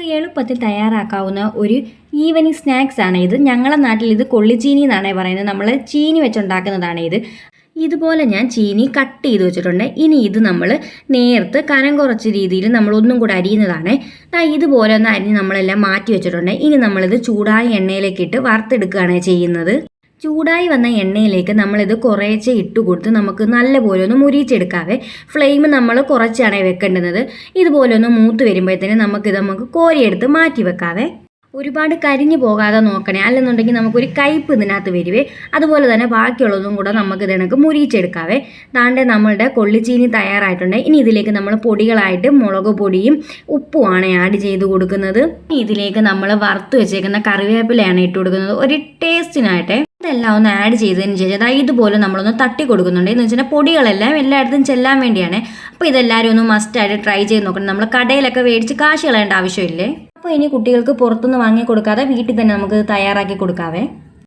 നമുക്ക് എളുപ്പത്തിൽ തയ്യാറാക്കാവുന്ന ഒരു ഈവനിങ് സ്നാക്സ് ആണ് ഇത്. ഞങ്ങളുടെ നാട്ടിൽ ഇത് കൊള്ളിച്ചീനി എന്നാണ് പറയുന്നത്. നമ്മൾ ചീനി വെച്ചുണ്ടാക്കുന്നതാണ് ഇത്. ഇതുപോലെ ഞാൻ ചീനി കട്ട് ചെയ്ത് വെച്ചിട്ടുണ്ട്. ഇനി ഇത് നമ്മൾ നേർത്ത് കനം കുറച്ച രീതിയിൽ നമ്മൾ ഒന്നും കൂടെ അരിയുന്നതാണ്. ഇതുപോലെ ഒന്ന് അരിഞ്ഞ് നമ്മളെല്ലാം മാറ്റി വെച്ചിട്ടുണ്ട്. ഇനി നമ്മളിത് ചൂടായ എണ്ണയിലേക്ക് ഇട്ട് വറുത്തെടുക്കുകയാണ് ചെയ്യുന്നത്. ചൂടായി വന്ന എണ്ണയിലേക്ക് നമ്മളിത് കുറേശ്ശെ ഇട്ട് കൊടുത്ത് നമുക്ക് നല്ലപോലെ ഒന്ന് മുരിച്ചെടുക്കാവേ ഫ്ലെയിം നമ്മൾ കുറച്ചാണ് വെക്കേണ്ടത്. ഇതുപോലെ ഒന്ന് മൂത്ത് വരുമ്പോഴത്തേന് നമുക്കിത് നമുക്ക് കോരിയെടുത്ത് മാറ്റി വെക്കാവേ. ഒരുപാട് കരിഞ്ഞു പോകാതെ നോക്കണേ. അല്ലെന്നുണ്ടെങ്കിൽ നമുക്കൊരു കയ്പ് ഇതിനകത്ത് വരുവേ. അതുപോലെ തന്നെ ബാക്കിയുള്ളതും കൂടെ നമുക്ക് ഇതിനൊക്കെ മുരിച്ചെടുക്കാവേ താണ്ടെ നമ്മളുടെ കൊള്ളിച്ചീനി തയ്യാറായിട്ടുണ്ട്. ഇനി ഇതിലേക്ക് നമ്മൾ പൊടികളായിട്ട് മുളക് പൊടിയും ഉപ്പുമാണ് ആഡ് ചെയ്ത് കൊടുക്കുന്നത്. ഇതിലേക്ക് നമ്മൾ വറുത്ത് വെച്ചേക്കുന്ന കറിവേപ്പിലയാണ് ഇട്ട് കൊടുക്കുന്നത്. ഒരു ടേസ്റ്റിനായിട്ടെ ഇതെല്ലാം ഒന്ന് ആഡ് ചെയ്തതിന് ശേഷം അതായത് ഇതുപോലെ നമ്മളൊന്ന് തട്ടി കൊടുക്കുന്നുണ്ട്. എന്ന് വെച്ചാൽ പൊടികളെല്ലാം എല്ലായിടത്തും ചെല്ലാൻ വേണ്ടിയാണ്. അപ്പോൾ ഇതെല്ലാവരും ഒന്ന് മസ്റ്റായിട്ട് ട്രൈ ചെയ്ത് നോക്കണം. നമ്മൾ കടയിലൊക്കെ മേടിച്ച് കാശ് കളയേണ്ട ആവശ്യമില്ലേ? അപ്പോൾ ഇനി കുട്ടികൾക്ക് പുറത്തുനിന്ന് വാങ്ങി കൊടുക്കാതെ വീട്ടിൽ തന്നെ നമുക്ക് തയ്യാറാക്കി കൊടുക്കാവേ.